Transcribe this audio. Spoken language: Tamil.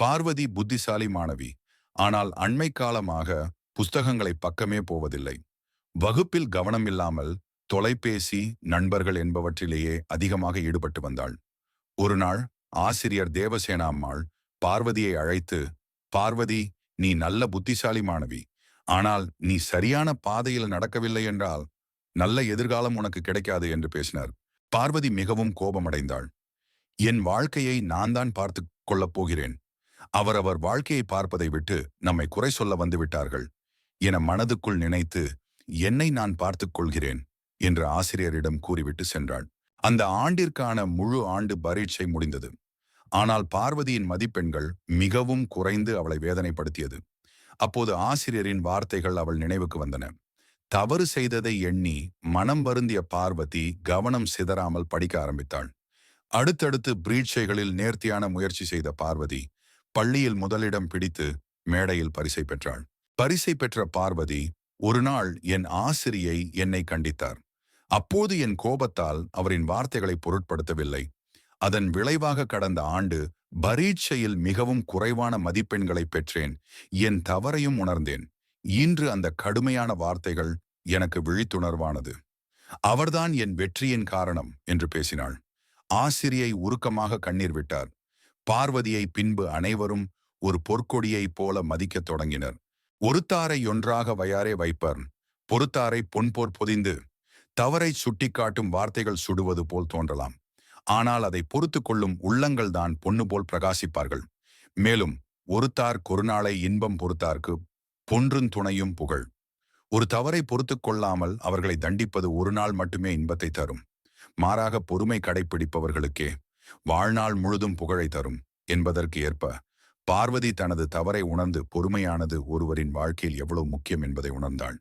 பார்வதி புத்திசாலி மாணவி. ஆனால் அண்மை காலமாக புஸ்தகங்களை பக்கமே போவதில்லை. வகுப்பில் கவனம் இல்லாமல் தொலைபேசி நண்பர்கள் என்பவற்றிலேயே அதிகமாக ஈடுபட்டு வந்தாள். ஒரு நாள் ஆசிரியர் தேவசேனா அம்மாள் பார்வதியை அழைத்து பார்வதி நீ நல்ல புத்திசாலி மாணவி. ஆனால் நீ சரியான பாதையில் நடக்கவில்லை என்றால் நல்ல எதிர்காலம் உனக்கு கிடைக்காது என்று பேசினார். பார்வதி மிகவும் கோபமடைந்தாள். என் வாழ்க்கையை நான் தான் பார்த்து கொள்ளப் போகிறேன். அவரவர் வாழ்க்கையை பார்ப்பதை விட்டு நம்மை குறை சொல்ல வந்து விட்டார்கள் என மனதுக்குள் நினைத்து என்னை நான் பார்த்துக் கொள்கிறேன் என்று ஆசிரியரிடம் கூறிவிட்டு சென்றாள் அந்த ஆண்டிற்கான முழு ஆண்டு பரீட்சை முடிந்தது. ஆனால் பார்வதியின் மதிப்பெண்கள் மிகவும் குறைந்து அவளை வேதனைப்படுத்தியது. அப்போது ஆசிரியரின் வார்த்தைகள் அவள் நினைவுக்கு வந்தன. தவறு செய்ததை எண்ணி மனம் வருந்திய பார்வதி கவனம் சிதறாமல் படிக்க ஆரம்பித்தாள். அடுத்தடுத்து பிரீட்சைகளில் நேர்த்தியான முயற்சி செய்த பார்வதி பள்ளியில் முதலிடம் பிடித்து மேடையில் பரிசை பெற்றாள். பரிசை பெற்ற பார்வதி ஒரு நாள் என் ஆசிரியை என்னை கண்டித்தார். அப்போது என் கோபத்தால் அவரின் வார்த்தைகளை பொருட்படுத்தவில்லை. அதன் விளைவாக கடந்த ஆண்டு பரீட்சையில் மிகவும் குறைவான மதிப்பெண்களை பெற்றேன். என் தவறையும் உணர்ந்தேன். இன்று அந்த கடுமையான வார்த்தைகள் எனக்கு விழித்துணர்வானது. அவர்தான் என் வெற்றியின் காரணம் என்று பேசினாள். ஆசிரியை உருக்கமாக கண்ணீர் விட்டார். பார்வதியை பின்பு அனைவரும் ஒரு பொற்கொடியைப் போல மதிக்கத் தொடங்கினர். ஒருத்தாரை ஒன்றாக வயாரே வைப்பர். பொறுத்தாரை பொன்போர் பொதிந்து தவறை சுட்டிக்காட்டும் வார்த்தைகள் சுடுவது போல் தோன்றலாம். ஆனால் அதை பொறுத்து கொள்ளும் உள்ளங்கள் தான் பொண்ணு போல் பிரகாசிப்பார்கள். மேலும் ஒருத்தார் கொருநாளை இன்பம் பொறுத்தார்க்கு பொன்றும் துணையும் புகழ். ஒரு தவறை பொறுத்து கொள்ளாமல் அவர்களை தண்டிப்பது ஒரு நாள் மட்டுமே இன்பத்தை தரும். மாறாக பொறுமை கடைப்பிடிப்பவர்களுக்கே வாழ்நாள் முழுதும் புகழை தரும் என்பதற்கு ஏற்ப பார்வதி தனது தவறை உணர்ந்து பொறுமையானது ஒருவரின் வாழ்க்கையில் எவ்வளவு முக்கியம் என்பதை உணர்ந்தாள்.